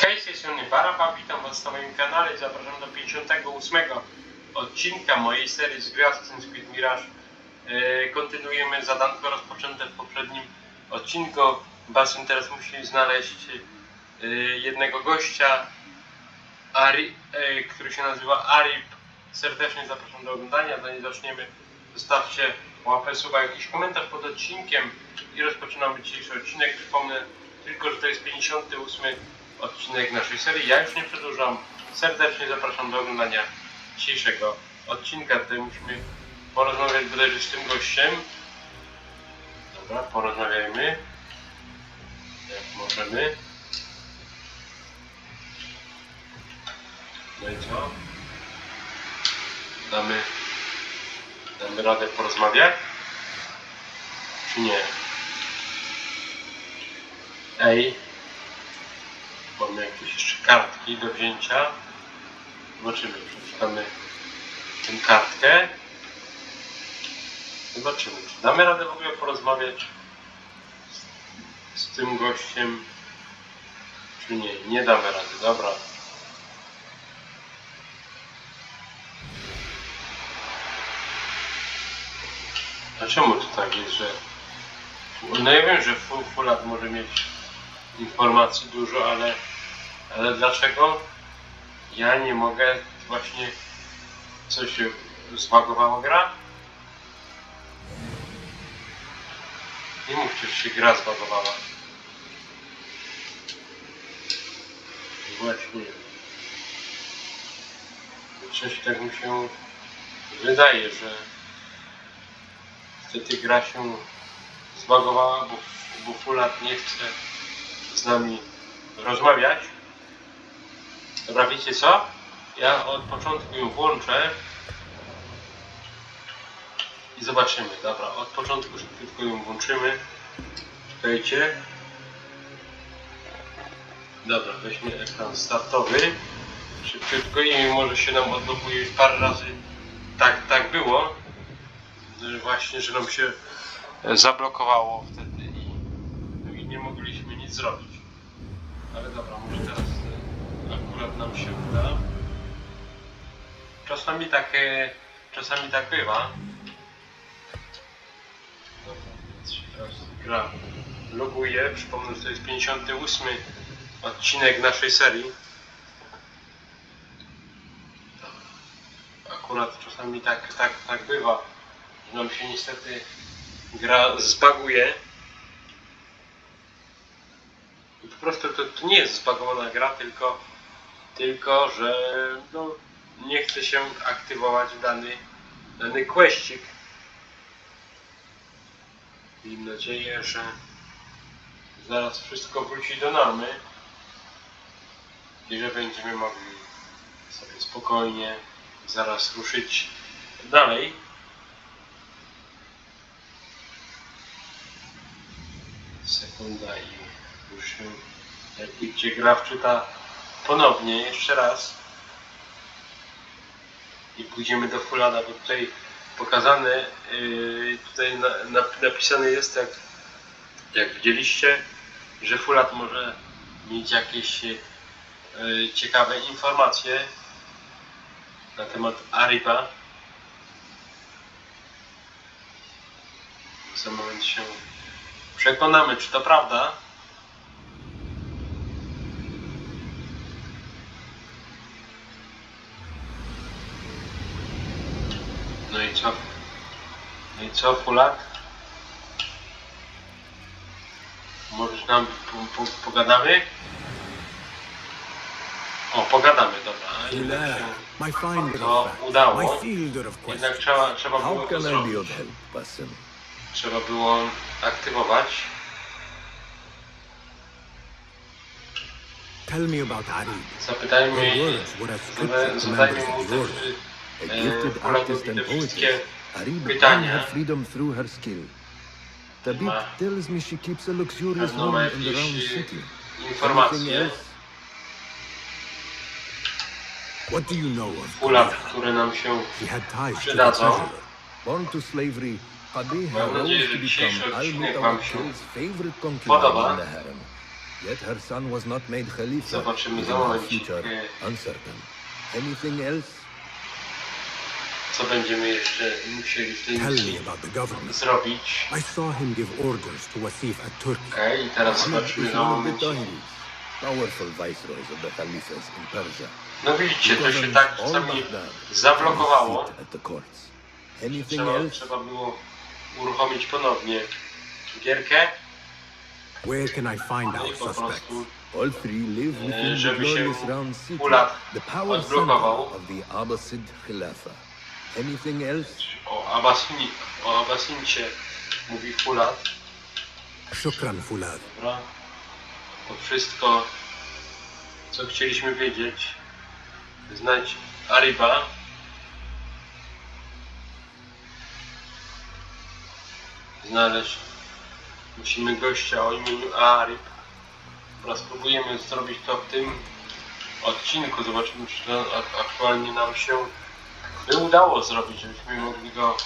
Hej, z tej strony Baraba, witam was na moim kanale zapraszam do 58 odcinka mojej serii z Assassin's Creed Mirage. Yy, kontynuujemy zadanko rozpoczęte w poprzednim odcinku. Basun teraz musi znaleźć yy, jednego gościa, Ari, yy, który się nazywa Arip. Serdecznie zapraszam do oglądania. Zanim zaczniemy, zostawcie łapę, suba, jakiś komentarz pod odcinkiem i rozpoczynamy dzisiejszy odcinek. Przypomnę tylko, że to jest 58 odcinek naszej serii. Ja już nie przedłużam. Serdecznie zapraszam do oglądania dzisiejszego odcinka. Tutaj musimy porozmawiać bodajże z tym gościem. Dobra, porozmawiajmy. Jak możemy. No i co? Damy, damy radę porozmawiać? Czy nie? Ej, Mamy jakieś jeszcze kartki do wzięcia. Zobaczymy, przeczytamy tę kartkę. Zobaczymy, czy damy radę w ogóle porozmawiać z, z tym gościem, czy nie. Nie damy rady, dobra. A czemu to tak jest, że... No ja wiem, że Fu- Fulat może mieć informacji dużo, ale, ale dlaczego ja nie mogę właśnie co się gra? Nie mówcie, że się gra zbagowała. Właśnie. Coś tak mi się wydaje, że wtedy gra się zbagowała, bo, bo Fulat nie chce z nami rozmawiać. Dobra, wiecie co? Ja od początku ją włączę i zobaczymy. Dobra, od początku szybciutko ją włączymy. Czekajcie. Dobra, weźmy ekran startowy. Szybciutko i może się nam odblokuje parę razy. Tak, tak było. Właśnie, że nam się zablokowało wtedy i nie mogliśmy nic zrobić. Ale dobra, może teraz e, akurat nam się uda. Czasami tak, e, czasami tak bywa. Dobra, więc gra loguje. Przypomnę, że to jest 58 odcinek naszej serii. Akurat czasami tak, tak, tak bywa, nam się niestety gra zbaguje. I po prostu to, to nie jest zbagowana gra, tylko, tylko że no, nie chce się aktywować dany, dany questik. Mam nadzieję, że zaraz wszystko wróci do normy i że będziemy mogli sobie spokojnie zaraz ruszyć dalej. Sekunda i już gdzie gra wczyta ponownie, jeszcze raz. I pójdziemy do Fulada, bo tutaj pokazane, yy, tutaj na, na, napisane jest jak, jak widzieliście, że Fulad może mieć jakieś yy, ciekawe informacje na temat Ariba. Za moment się przekonamy, czy to prawda. No i co? No i co, Fulat? Możesz nam po, po, pogadamy? O, pogadamy, dobra. Jednak Hilaire, się, my finder to of facts, udało. my fielder of jednak questions. trzeba, trzeba było How to can I be zrobić. of help, Basim? Trzeba było aktywować. Tell me about Arib. Zapytajmy, Your words zadajmy mu of the te, order. A gifted eh, Fuladowi artist and poetess, Arib won her freedom through her skill. Tabit tells me she keeps a luxurious home in the round city. Anything else? What do you know of Fulad, Kulia? które nam się He had ties to the treasurer. Born to slavery, Mam rose to become odcinek Al-Mutawakil's favorite concubine in the harem. Yet her son was not made Khalifa. Zobaczymy za leaving her future uncertain. Anything else? Co będziemy jeszcze musieli w tej Tell misji me about the government. zrobić. I saw him give orders to Wasif at Turkey. Okej, i teraz Ahmed zobaczymy is za one of the momencik. Tahiris, powerful viceroys of the in Persia. No widzicie, to się tak czasami zablokowało. At the courts. Anything Trzeba, else? trzeba było uruchomić ponownie gierkę. Where can I find No i our po suspects? prostu All three live within the żeby się glorious round city, the power center odblokował. of the Abbasid. Anything else? o, Abbasini, o Abbasincie mówi Fulat. Shukran, Fulad. Dobra. To wszystko, co chcieliśmy wiedzieć. Znać Ariba. Znaleźć. Musimy gościa o imieniu Arib. Dobra, spróbujemy zrobić to w tym odcinku. Zobaczymy, czy to ak- aktualnie nam się by udało zrobić, żebyśmy mogli go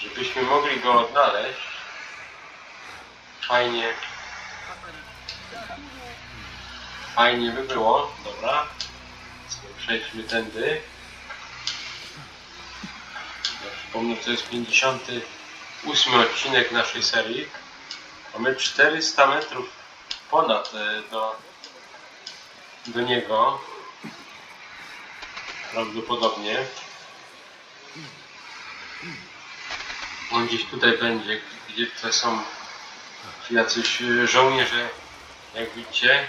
żebyśmy mogli go odnaleźć. Fajnie. Fajnie by było. Dobra. Przejdźmy tędy. Ja przypomnę, to jest 58 odcinek naszej serii. Mamy 400 metrów ponad e, do, do niego. Prawdopodobnie. On gdzieś tutaj będzie, gdzie to są jacyś e, żołnierze, jak widzicie.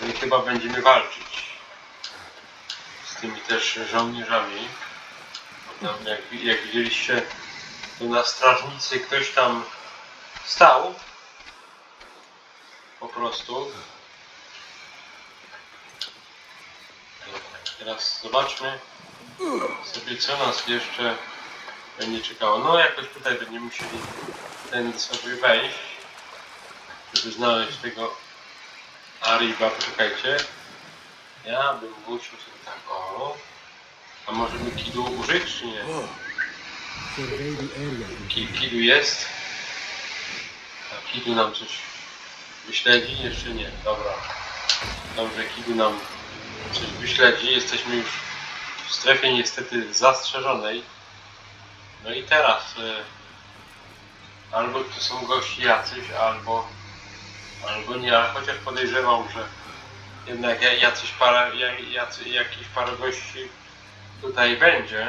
No i chyba będziemy walczyć z tymi też żołnierzami. Tam jak, jak widzieliście, to na strażnicy ktoś tam stał. Po prostu. Dobra, Teraz zobaczmy sobie co nas jeszcze będzie czekało. No jakoś tutaj będziemy musieli ten sobie wejść, żeby znaleźć tego Ariba. Poczekajcie. Ja bym musiał sobie tak o. A możemy kidu użyć czy nie? Kidu jest. A kidu nam coś wyśledzi? Jeszcze nie. Dobra. Dobrze, kidu nam coś wyśledzi. Jesteśmy już w strefie niestety zastrzeżonej. No i teraz e, albo to są gości jacyś, albo albo nie, ale chociaż podejrzewam, że jednak ja- jacyś para, ja- jacy, jakiś parę gości tutaj będzie.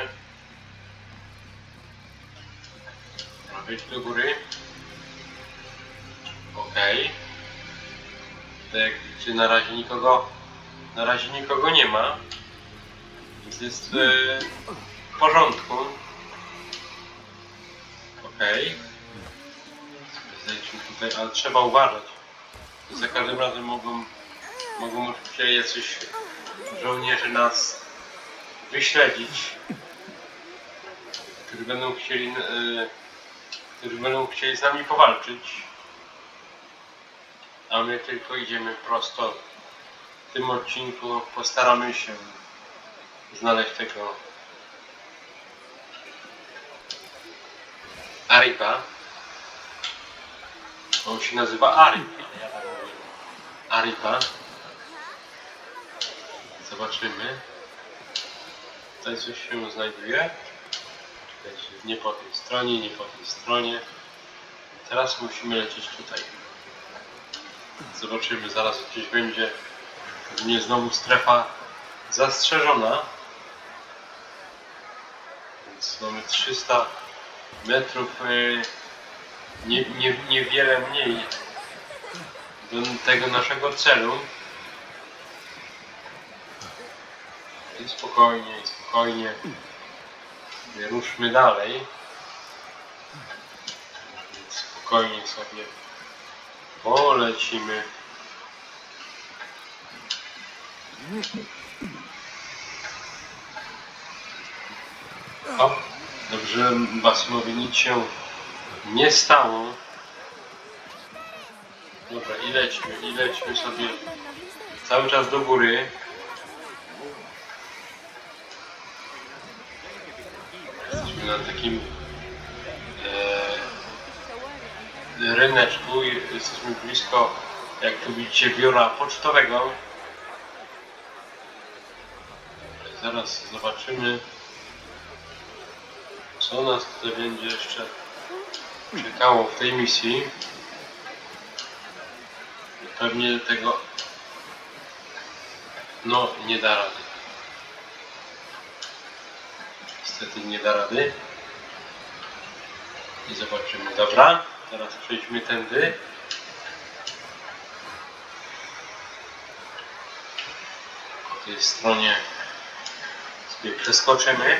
Wejdź do góry. Okej. Tak jak widzicie, na razie nikogo, na razie nikogo nie ma. Więc jest e, w porządku. Okej. Zejdźmy tutaj, ale trzeba uważać. Za każdym razem mogą, mogą oczywiście jacyś żołnierze nas wyśledzić, którzy będą chcieli, e, którzy będą chcieli z nami powalczyć. A my tylko idziemy prosto. W tym odcinku postaramy się znaleźć tego Ariba. On się nazywa mówię. Ariba. Zobaczymy. Tutaj coś się znajduje. Nie po tej stronie, nie po tej stronie. Teraz musimy lecieć tutaj. Zobaczymy, zaraz gdzieś będzie mnie znowu strefa zastrzeżona. Więc mamy 300 metrów, y, nie, nie, niewiele mniej do tego naszego celu. I spokojnie, i spokojnie. Ruszmy dalej. Spokojnie sobie polecimy. O, dobrze, Basimowi nic się nie stało. Dobra, i lećmy, i lećmy sobie cały czas do góry. Jesteśmy na takim e, ryneczku. Jesteśmy blisko, jak tu widzicie, biura pocztowego. Zaraz zobaczymy, co nas tutaj będzie jeszcze czekało w tej misji. Pewnie tego no nie da rady. Niestety nie da rady. I zobaczymy. Dobra, teraz przejdźmy tędy. Po tej stronie przeskoczymy.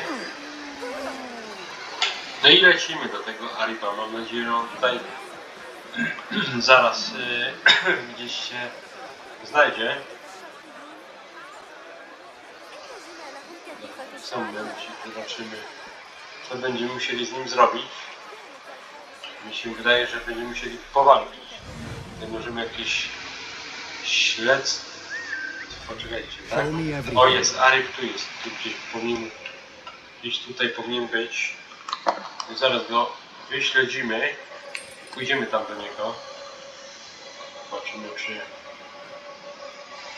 No i lecimy do tego Ariba. Mam nadzieję, że on tutaj zaraz y, gdzieś się znajdzie. Sam momencie zobaczymy, co będziemy musieli z nim zrobić. Mi się wydaje, że będziemy musieli powalczyć. Tutaj możemy jakieś śledztwo. Poczekajcie, tak? Show me everything. O jest, Aryb tu jest. Tu gdzieś powinien. Gdzieś tutaj powinien być. Zaraz go wyśledzimy. Pójdziemy tam do niego. Zobaczymy czy.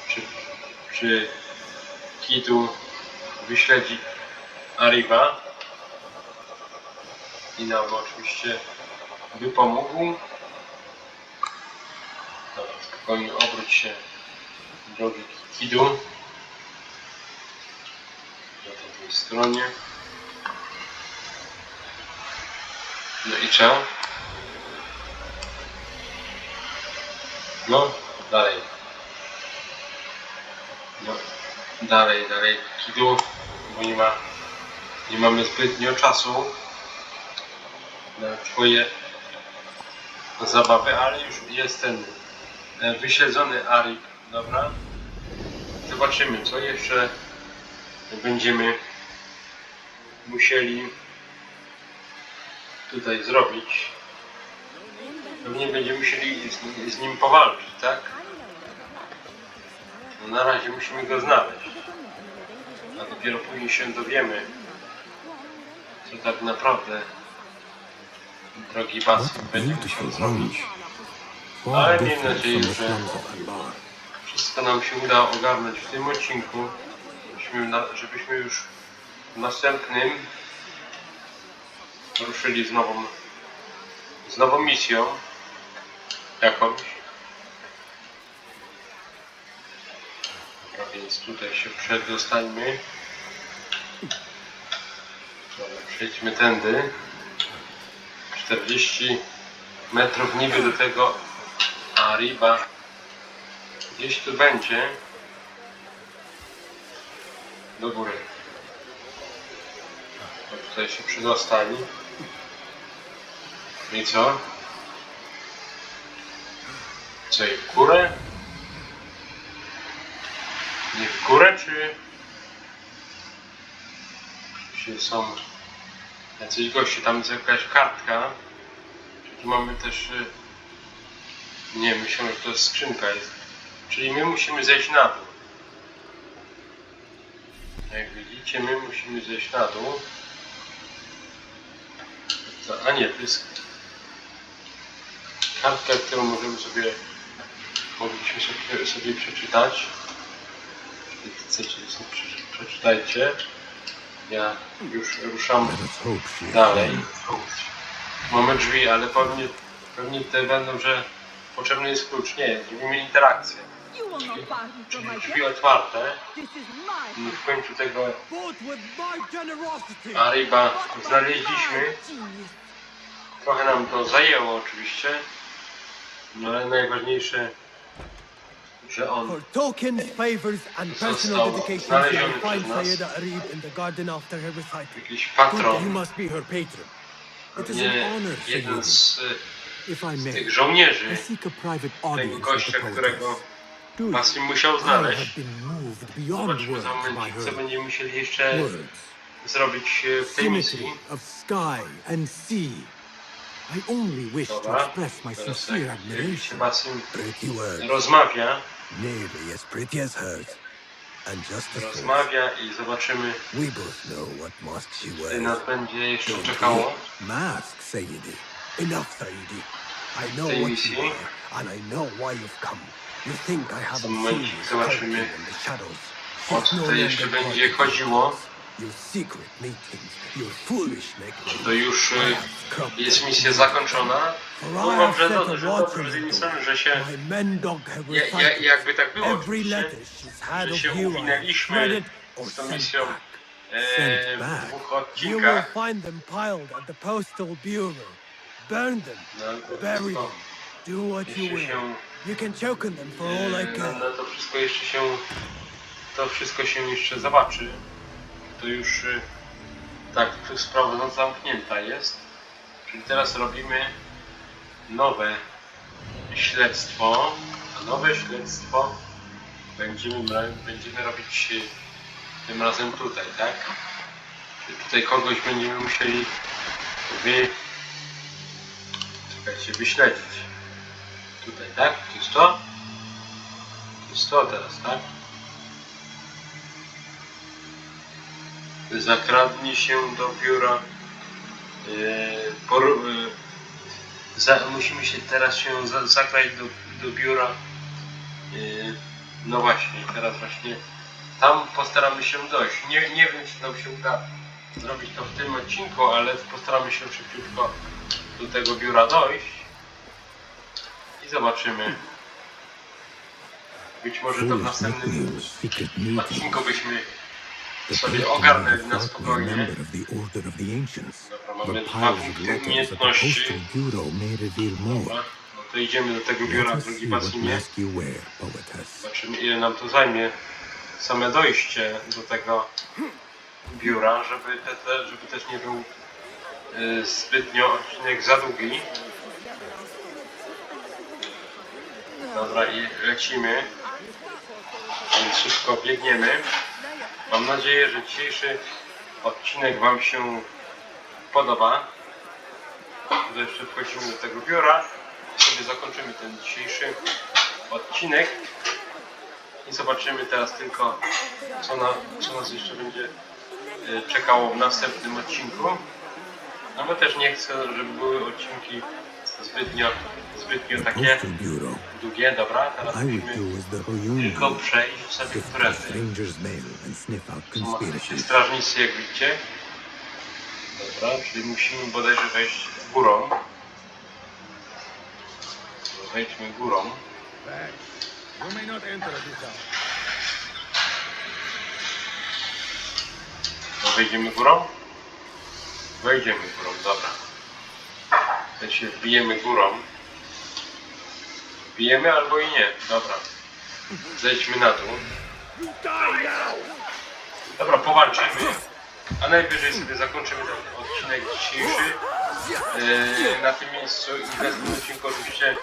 Czy. Czy Kidu wyśledzi Ariba. I nam oczywiście by pomógł. Dobra, spokojnie obróć się drogi Kidu. Na tej stronie. No i co? No, dalej. No, dalej, dalej. Kidu, bo nie ma, nie mamy zbytnio czasu na twoje zabawy, ale już jest ten e, wyśledzony Arik, dobra? Zobaczymy, co jeszcze będziemy musieli tutaj zrobić. Pewnie będziemy musieli z, z nim powalczyć, tak? No na razie musimy go znaleźć. A dopiero później się dowiemy, co tak naprawdę drogi Basim będzie musiał zrobić. Ale miejmy nadzieję, że wszystko nam się uda ogarnąć w tym odcinku, żebyśmy, na, żebyśmy już w następnym ruszyli z nową, z nową misją jakąś. Dobra, więc tutaj się przedostańmy. Dobra, przejdźmy tędy. 40 metrów niby do tego Ariba gdzieś tu będzie do góry. To tutaj się przydostali. I co? Co i w górę? Nie w górę, czy... Czy są jacyś goście? Tam jest jakaś kartka. Czy tu mamy też... y, Nie, myślę, że to jest skrzynka jest. Czyli my musimy zejść na dół. Jak widzicie, my musimy zejść na dół. A nie, to jest kartka, którą możemy sobie mogliśmy sobie, sobie przeczytać. Jeśli chcecie, przeczytajcie. Ja już ruszam dalej. Mamy drzwi, ale pewnie, pewnie tutaj będą, że potrzebny jest klucz. Nie, zrobimy interakcję. Drzwi otwarte i w końcu tego. Ariba znaleźliśmy. Trochę nam to zajęło oczywiście, no ale najważniejsze, że on For tokens, favors, and personal Został dedication, znaleziony przez nas. Sayyida Arib in the garden after her recital. jakiś patron, must be her patron. It is an nie, honor, jeden z If I may, tych I żołnierzy seek a private tego audience with gościa, the którego Do you? Musiał znaleźć. been moved beyond Zobaczmy za words by moment, co będziemy musieli jeszcze words. zrobić w tej misji. of sky and sea. I only wish to express my sincere admiration. Pretty word. rozmawia, Nearly as pretty as hers. And just as rozmawia i zobaczymy, We both know what mask she wears. nas będzie jeszcze Don't czekało. Mask, Sayyidi. Enough, Sayyidi. I know what you are, and I know why you've come. You zobaczymy. O It's no jeszcze będzie chodziło. Make To już y, jest misja zakończona. Że dobrze, że nie sądzę, że się ja, ja, jakby tak było oczywiście, że się uwinęliśmy z tą misją e, w dwóch odcinkach. No, to do what you can choke on them for all I no, to wszystko jeszcze się to wszystko się jeszcze zobaczy. To już y, tak, tu sprawa no, zamknięta jest. Czyli teraz robimy nowe śledztwo. A nowe śledztwo będziemy, będziemy robić y, tym razem tutaj, tak? Czyli tutaj kogoś będziemy musieli wy... Czekajcie, wyśledzić. Tutaj, tak? To jest to? To jest to teraz, tak? Zakradnij się do biura. Yy, por, yy, za, musimy się teraz się za, zakrać do, do biura. Yy, no właśnie, teraz właśnie tam postaramy się dojść. Nie, nie wiem, czy nam się uda zrobić to w tym odcinku, ale postaramy się szybciutko do tego biura dojść zobaczymy. Być może to w następnym odcinku byśmy sobie ogarnęli na spokojnie. member of the Order of the Ancients. Dobra, mamy dwa punkty umiejętności. Dobra, no to idziemy do tego biura, you wear, poetess. Zobaczymy ile nam to zajmie same dojście do tego biura, żeby, te, żeby też nie był y, zbytnio odcinek za długi. Dobra i lecimy. Więc szybko biegniemy. Mam nadzieję, że dzisiejszy odcinek Wam się podoba. To jeszcze wchodzimy do tego biura. Sobie zakończymy ten dzisiejszy odcinek. I zobaczymy teraz tylko, co, na, co nas jeszcze będzie e, czekało w następnym odcinku. No bo też nie chcę, żeby były odcinki zbytnio, zbytnio takie Postal bureau. długie. Dobra, teraz musimy tylko przejść sobie którędy. stranger's mail and sniff out Tu ma się conspiracies. strażnicy, jak widzicie. Dobra, czyli musimy bodajże wejść górą. Wejdźmy górą. You may not enter this house. No wejdziemy górą? Wejdziemy górą, dobra. To się wbijemy górą. Wbijemy albo i nie, dobra. Zejdźmy na dół. Dobra, powalczymy. A najwyżej sobie zakończymy ten odcinek dzisiejszy. Yy, na tym miejscu i w następnym odcinku oczywiście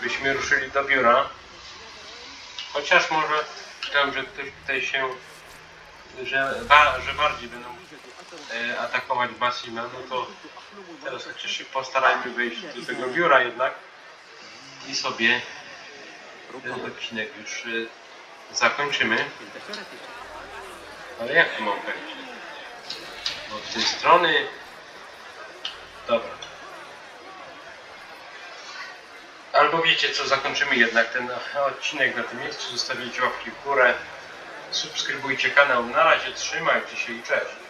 byśmy ruszyli do biura. Chociaż może czytałem, że ktoś tutaj się że, ba, że bardziej będą e, atakować Basima, no to teraz chociaż się postarajmy wejść do tego biura jednak i sobie ten odcinek już e, zakończymy. Ale jak tu mam wejść? Od tej strony. Dobra. Albo wiecie co, zakończymy jednak ten odcinek na tym miejscu, zostawicie łapki w górę, subskrybujcie kanał. Na razie trzymajcie się i cześć.